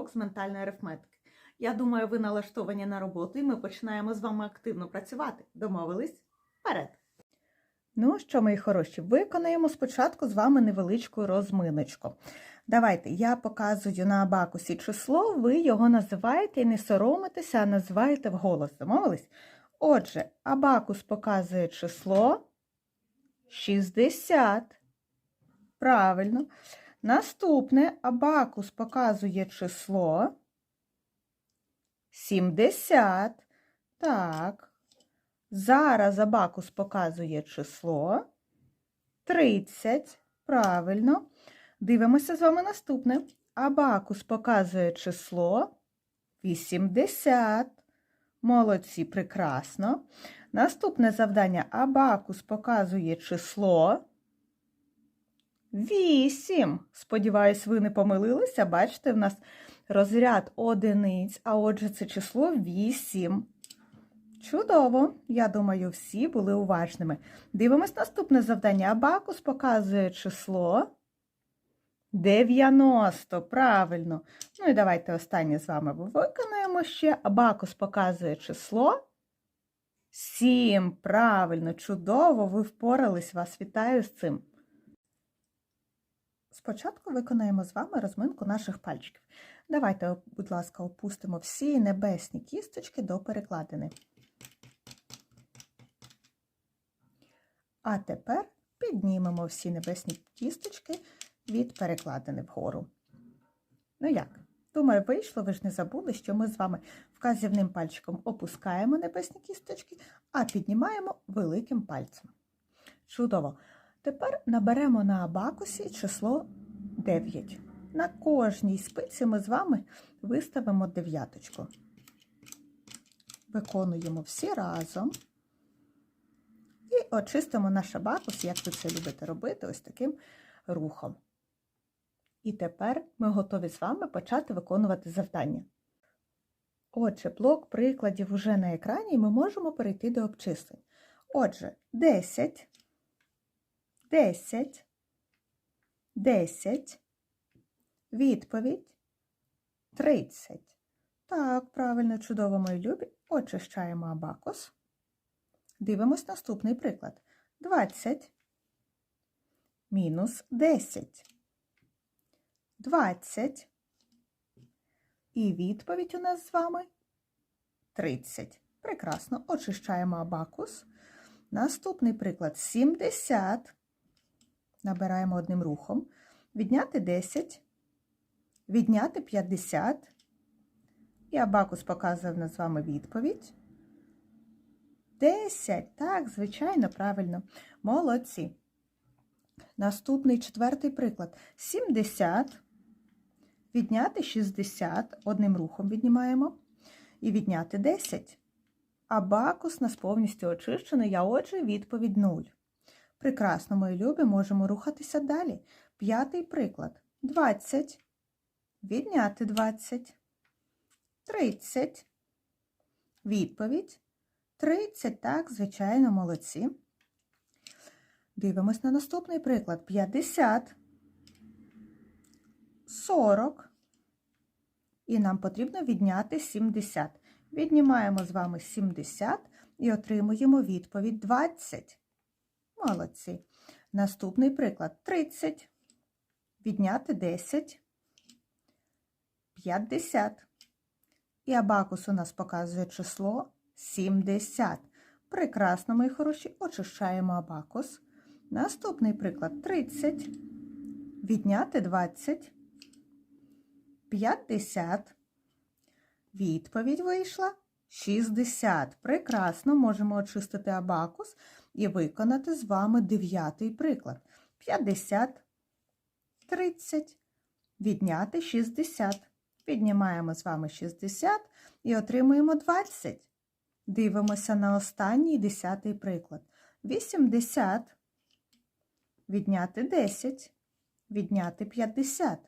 урок з ментальної арифметики. Я думаю, ви налаштовані на роботу, і ми починаємо з вами активно працювати. Домовились? Вперед! Ну що, мої хороші, виконаємо спочатку з вами невеличку розминочку. Давайте я показую на абакусі число, ви його називаєте і не соромитеся, а називаєте вголос. Домовились? Отже, абакус показує число 60. Правильно. Наступне абакус показує число 70. Так. Зараз абакус показує число 30. Правильно. Дивимося з вами наступне. Абакус показує число 80. Молодці, прекрасно. Наступне завдання. Абакус показує число 8. Сподіваюсь, ви не помилилися. Бачите, в нас розряд одиниць, а отже, це число 8. Чудово! Я думаю, всі були уважними. Дивимось наступне завдання. Абакус показує число 90. Правильно. Ну і давайте останнє з вами виконаємо ще. Абакус показує число 7. Правильно, чудово, ви впорались. Вас вітаю з цим. Спочатку виконаємо з вами розминку наших пальчиків. Давайте, будь ласка, опустимо всі небесні кісточки до перекладини. А тепер піднімемо всі небесні кісточки від перекладини вгору. Ну як? Думаю, вийшло, ви ж не забули, що ми з вами вказівним пальчиком опускаємо небесні кісточки, а піднімаємо великим пальцем. Чудово! Тепер наберемо на абакусі число 9. На кожній спиці ми з вами виставимо дев'яточку. Виконуємо всі разом. І очистимо наш абакус, як ви це любите робити, ось таким рухом. І тепер ми готові з вами почати виконувати завдання. Отже, блок прикладів уже на екрані, і ми можемо перейти до обчислень. Отже, 10, 10, 10, відповідь 30. Так, правильно, чудово, мої любі. Очищаємо абакус. Дивимось наступний приклад. 20 мінус 10. 20. І відповідь у нас з вами 30. Прекрасно. Очищаємо абакус. Наступний приклад 70. Набираємо одним рухом. Відняти 10. Відняти 50. І абакус показує нас з вами відповідь. 10. Так, звичайно, правильно. Молодці. Наступний четвертий приклад. 70. Відняти 60. Одним рухом віднімаємо. І відняти 10. Абакус нас повністю очищений, а отже, відповідь 0. Прекрасно, мої любі, можемо рухатися далі. П'ятий приклад. 20. Відняти 20. 30. Відповідь. 30, так, звичайно, молодці. Дивимось на наступний приклад. 50, 40. І нам потрібно відняти 70. Віднімаємо з вами 70 і отримуємо відповідь 20. Молодці. Наступний приклад 30. Відняти 10. 50. І абакус у нас показує число 70. Прекрасно, мої хороші, очищаємо абакус. Наступний приклад 30. Відняти 20. 50. Відповідь вийшла 60. Прекрасно, можемо очистити абакус і виконати з вами дев'ятий приклад. 50. 30. Відняти 60. Піднімаємо з вами 60 і отримуємо 20. Дивимося на останній десятий приклад. 80. Відняти 10. Відняти 50.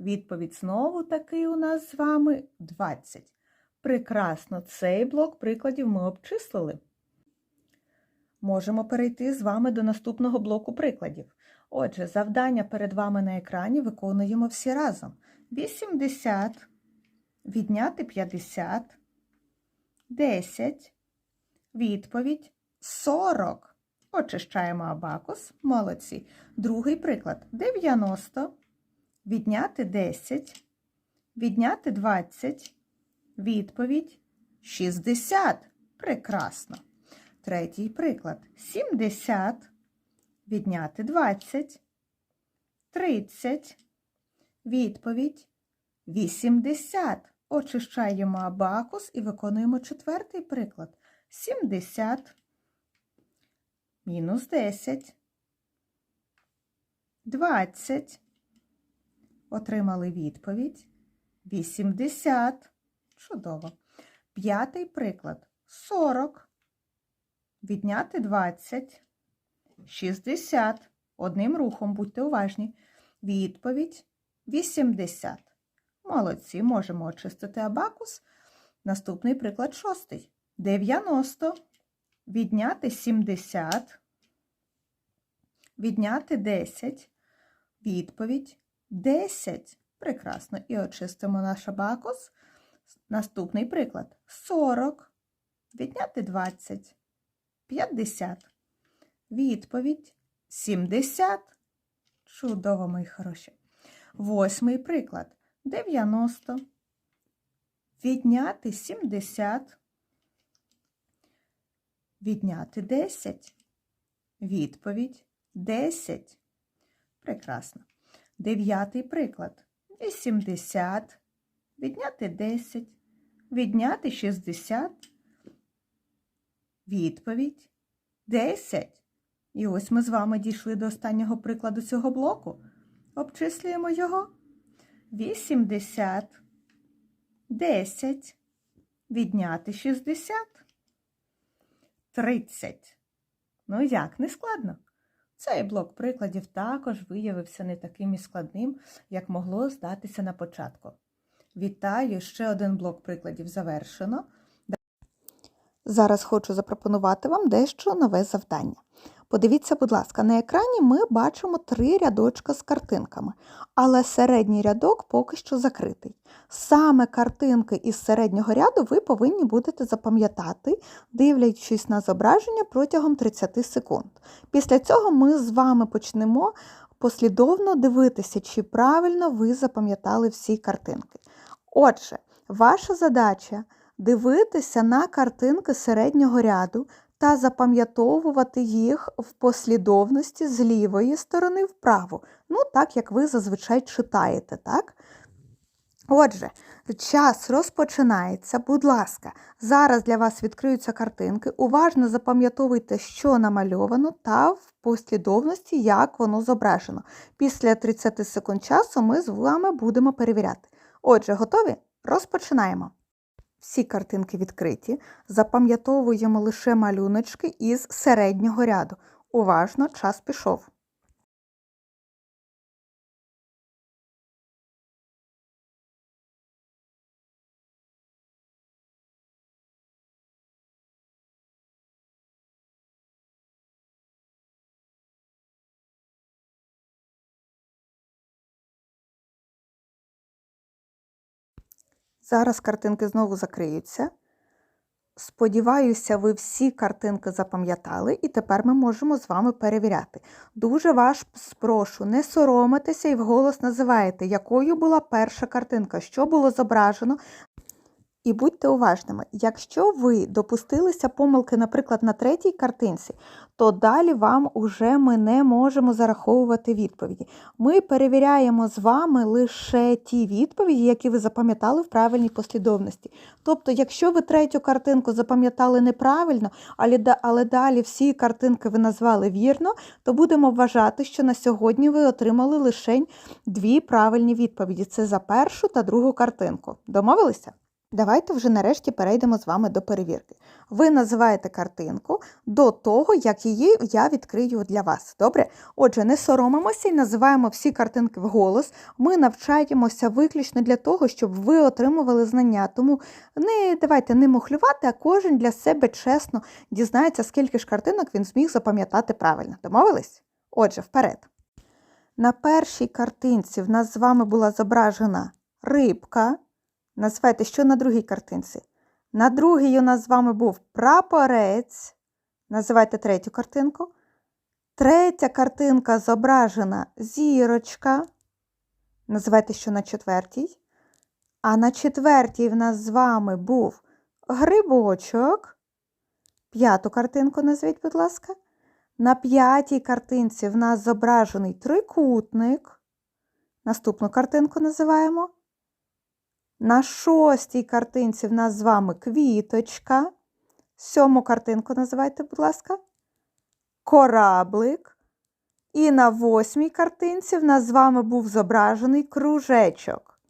Відповідь знову таки у нас з вами 20. Прекрасно, цей блок прикладів ми обчислили. Можемо перейти з вами до наступного блоку прикладів. Отже, завдання перед вами на екрані виконуємо всі разом. 80, відняти 50, 10, відповідь 40. Очищаємо абакус. Молодці. Другий приклад. 90, відняти 10, відняти 20, відповідь 60. Прекрасно. Третій приклад. 70, відняти 20, 30, відповідь 80. Очищаємо абакус і виконуємо четвертий приклад. 70, мінус 10, 20. Отримали відповідь. 80. Чудово. П'ятий приклад. 40. Відняти 20. 60. Одним рухом, будьте уважні. Відповідь 80. Молодці, можемо очистити абакус. Наступний приклад шостий. 90. Відняти 70. Відняти 10. Відповідь 10. Прекрасно. І очистимо наш абакус. Наступний приклад. 40. Відняти 20. 50. Відповідь 70. Чудово, мої хороші. Восьмий приклад. 90. Відняти 70. Відняти 10. Відповідь 10. Прекрасно. Дев'ятий приклад. 80. Відняти 10. Відняти 60. Відповідь 10. І ось ми з вами дійшли до останнього прикладу цього блоку. Обчислюємо його. 80, 10, відняти 60, 30. Ну як, не складно? Цей блок прикладів також виявився не таким і складним, як могло здатися на початку. Вітаю! Ще один блок прикладів завершено. Зараз хочу запропонувати вам дещо нове завдання. Подивіться, будь ласка, на екрані ми бачимо три рядочка з картинками, але середній рядок поки що закритий. Саме картинки із середнього ряду ви повинні будете запам'ятати, дивлячись на зображення протягом 30 секунд. Після цього ми з вами почнемо послідовно дивитися, чи правильно ви запам'ятали всі картинки. Отже, ваша задача дивитися на картинки середнього ряду та запам'ятовувати їх в послідовності з лівої сторони вправо. Ну, так як ви зазвичай читаєте, так? Отже, час розпочинається. Будь ласка, зараз для вас відкриються картинки. Уважно запам'ятовуйте, що намальовано, та в послідовності, як воно зображено. Після 30 секунд часу ми з вами будемо перевіряти. Отже, готові? Розпочинаємо. Всі картинки відкриті. Запам'ятовуємо лише малюночки із середнього ряду. Уважно, час пішов. Зараз картинки знову закриються. Сподіваюся, ви всі картинки запам'ятали, і тепер ми можемо з вами перевіряти. Дуже вас спрошу, не соромитися і вголос називаєте, якою була перша картинка, що було зображено. І будьте уважними, якщо ви допустилися помилки, наприклад, на третій картинці, то далі вам уже ми не можемо зараховувати відповіді. Ми перевіряємо з вами лише ті відповіді, які ви запам'ятали в правильній послідовності. Тобто, якщо ви третю картинку запам'ятали неправильно, але далі всі картинки ви назвали вірно, то будемо вважати, що на сьогодні ви отримали лише дві правильні відповіді: це за першу та другу картинку. Домовилися? Давайте вже нарешті перейдемо з вами до перевірки. Ви називаєте картинку до того, як її я відкрию для вас. Добре? Отже, не соромимося і називаємо всі картинки вголос. Ми навчаємося виключно для того, щоб ви отримували знання. Тому не давайте не мухлювати, а кожен для себе чесно дізнається, скільки ж картинок він зміг запам'ятати правильно. Домовились? Отже, вперед. На першій картинці в нас з вами була зображена рибка. Назвайте, що на другій картинці. На другій у нас з вами був прапорець. Називайте третю картинку. Третя картинка зображена зірочка. Називайте, що на четвертій. А на четвертій в нас з вами був грибочок. П'яту картинку назвіть, будь ласка. На п'ятій картинці в нас зображений трикутник. Наступну картинку називаємо. На шостій картинці в нас з вами квіточка. Сьому картинку називайте, будь ласка. Кораблик. І на восьмій картинці в нас з вами був зображений кружечок.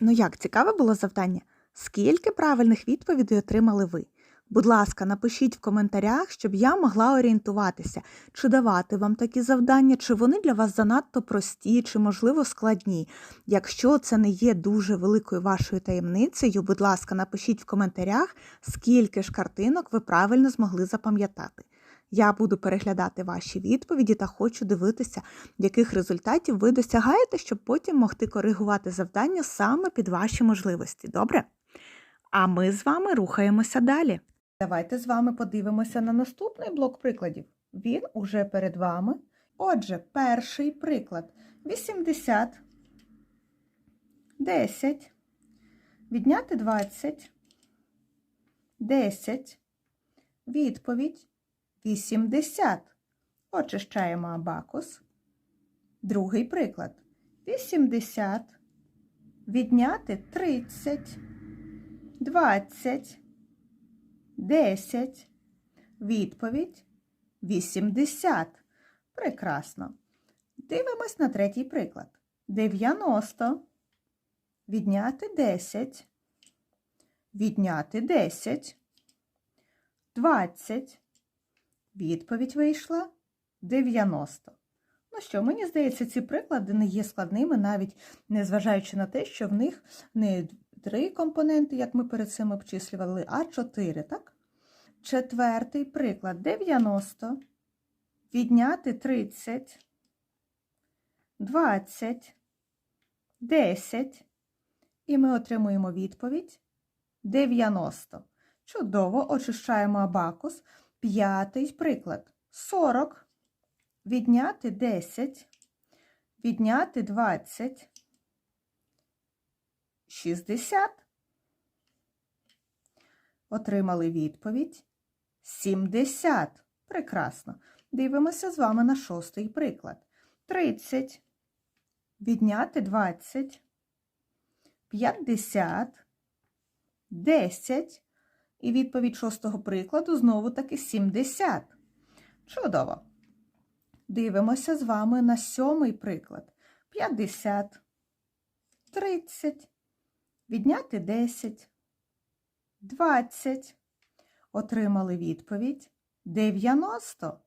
Ну як, цікаве було завдання? Скільки правильних відповідей отримали ви? Будь ласка, напишіть в коментарях, щоб я могла орієнтуватися, чи давати вам такі завдання, чи вони для вас занадто прості, чи, можливо, складні. Якщо це не є дуже великою вашою таємницею, будь ласка, напишіть в коментарях, скільки ж картинок ви правильно змогли запам'ятати. Я буду переглядати ваші відповіді та хочу дивитися, яких результатів ви досягаєте, щоб потім могти коригувати завдання саме під ваші можливості. Добре? А ми з вами рухаємося далі. Давайте з вами подивимося на наступний блок прикладів. Він уже перед вами. Отже, перший приклад 80, 10, відняти 20, 10, відповідь 80. Очищаємо абакус. Другий приклад. 80, відняти 30, 20, 10. Відповідь 80. Прекрасно. Дивимось на третій приклад. 90. Відняти 10. Відняти 10. 20. Відповідь вийшла 90. Ну що, мені здається, ці приклади не є складними, навіть незважаючи на те, що в них не три компоненти, як ми перед цим обчислювали, а чотири, так? Четвертий приклад 90. Відняти 30, 20, 10. І ми отримуємо відповідь 90. Чудово, очищаємо абакус. П'ятий приклад. 40. Відняти 10, відняти 20, 60. Отримали відповідь 70. Прекрасно. Дивимося з вами на шостий приклад. 30. Відняти 20, 50, 10. І відповідь шостого прикладу знову таки 70. Чудово. Дивимося з вами на сьомий приклад. 50, 30, відняти 10, 20. Отримали відповідь 90.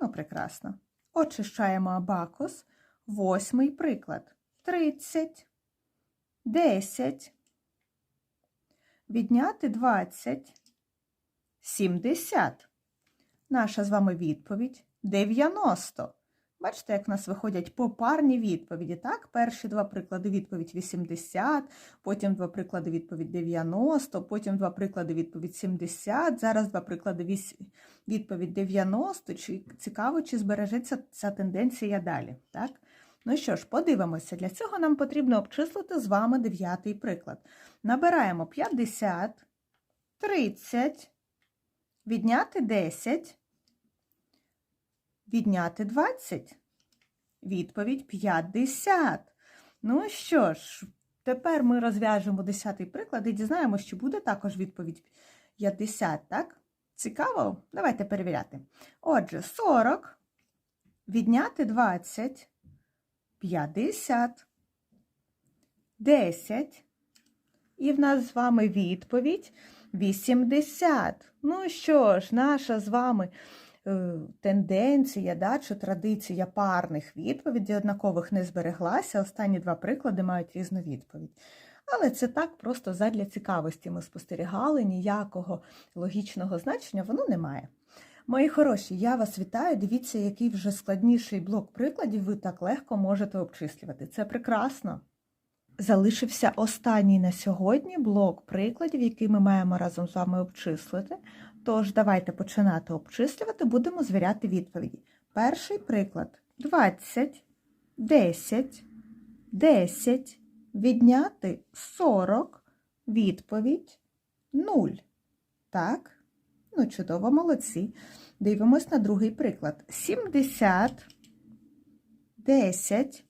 Ну, прекрасно. Очищаємо абакус. Восьмий приклад. 30, 10, відняти 20, 70. Наша з вами відповідь 90. Бачите, як в нас виходять попарні відповіді. Так, перші два приклади відповідь 80, потім два приклади відповідь 90, потім два приклади відповідь 70, зараз два приклади відповідь 90. Чи цікаво, чи збережеться ця тенденція далі. Так? Ну що ж, подивимося. Для цього нам потрібно обчислити з вами дев'ятий приклад. Набираємо 50, 30, відняти 10, відняти 20. Відповідь 50. Ну що ж, тепер ми розв'яжемо 10 приклад і дізнаємося, що буде також відповідь 50, так? Цікаво? Давайте перевіряти. Отже, 40, відняти 20. 50, 10. І в нас з вами відповідь 80. Ну що ж, наша з вами тенденція да, чи традиція парних відповідей однакових не збереглася. Останні два приклади мають різну відповідь. Але це так просто задля цікавості ми спостерігали, ніякого логічного значення воно не має. Мої хороші, я вас вітаю. Дивіться, який вже складніший блок прикладів ви так легко можете обчислювати. Це прекрасно. Залишився останній на сьогодні блок прикладів, який ми маємо разом з вами обчислити. Тож давайте починати обчислювати, будемо звіряти відповіді. Перший приклад 20, 10, 10, відняти 40, відповідь 0. Так? Ну, чудово, молодці. Дивимось на другий приклад. 70, 10,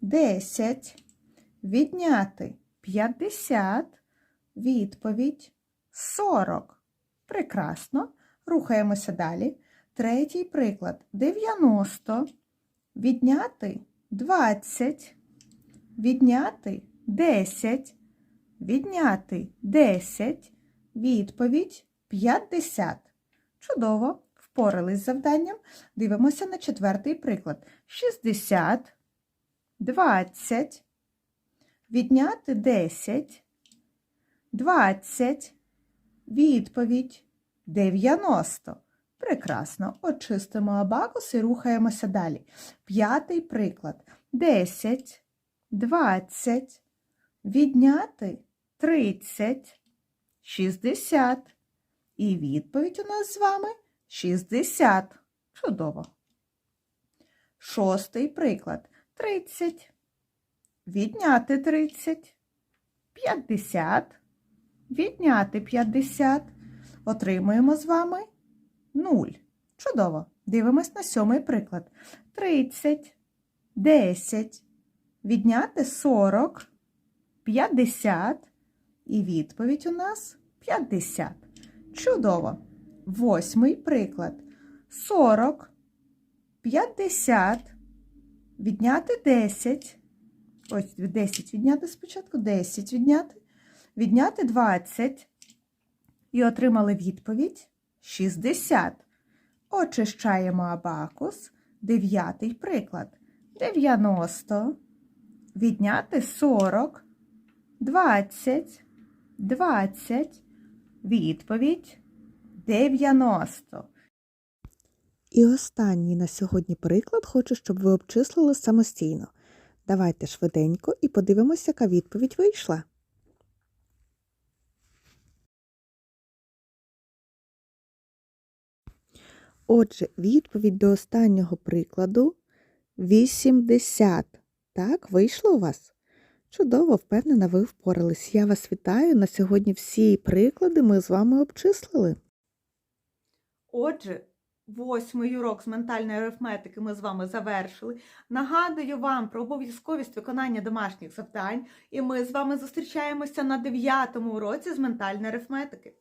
10, відняти 50, відповідь 40. Прекрасно. Рухаємося далі. Третій приклад. 90, відняти 20, відняти 10, відняти 10, відповідь 50. Чудово, впорались з завданням. Дивимося на четвертий приклад. 60, 20, відняти 10, 20, відповідь 90. Прекрасно. Очистимо абакус і рухаємося далі. П'ятий приклад. 10, 20, відняти 30, 60. І відповідь у нас з вами 60. Чудово. Шостий приклад. 30. Відняти 30. 50. Відняти 50. Отримуємо з вами 0. Чудово. Дивимось на сьомий приклад. 30. 10. Відняти 40. 50. І відповідь у нас 50. Чудово. Восьмий приклад. 40, 50, відняти 10. Ось 10 відняти спочатку, 10 відняти, відняти 20. І отримали відповідь 60. Очищаємо абакус. Дев'ятий приклад. 90, відняти 40, 20, 20. Відповідь 90. І останній на сьогодні приклад хочу, щоб ви обчислили самостійно. Давайте швиденько і подивимося, яка відповідь вийшла. Отже, відповідь до останнього прикладу 80. Так, вийшло у вас? Чудово, впевнена, ви впорались. Я вас вітаю. На сьогодні всі приклади ми з вами обчислили. Отже, восьмий урок з ментальної арифметики ми з вами завершили. Нагадую вам про обов'язковість виконання домашніх завдань, і ми з вами зустрічаємося на дев'ятому уроці з ментальної арифметики.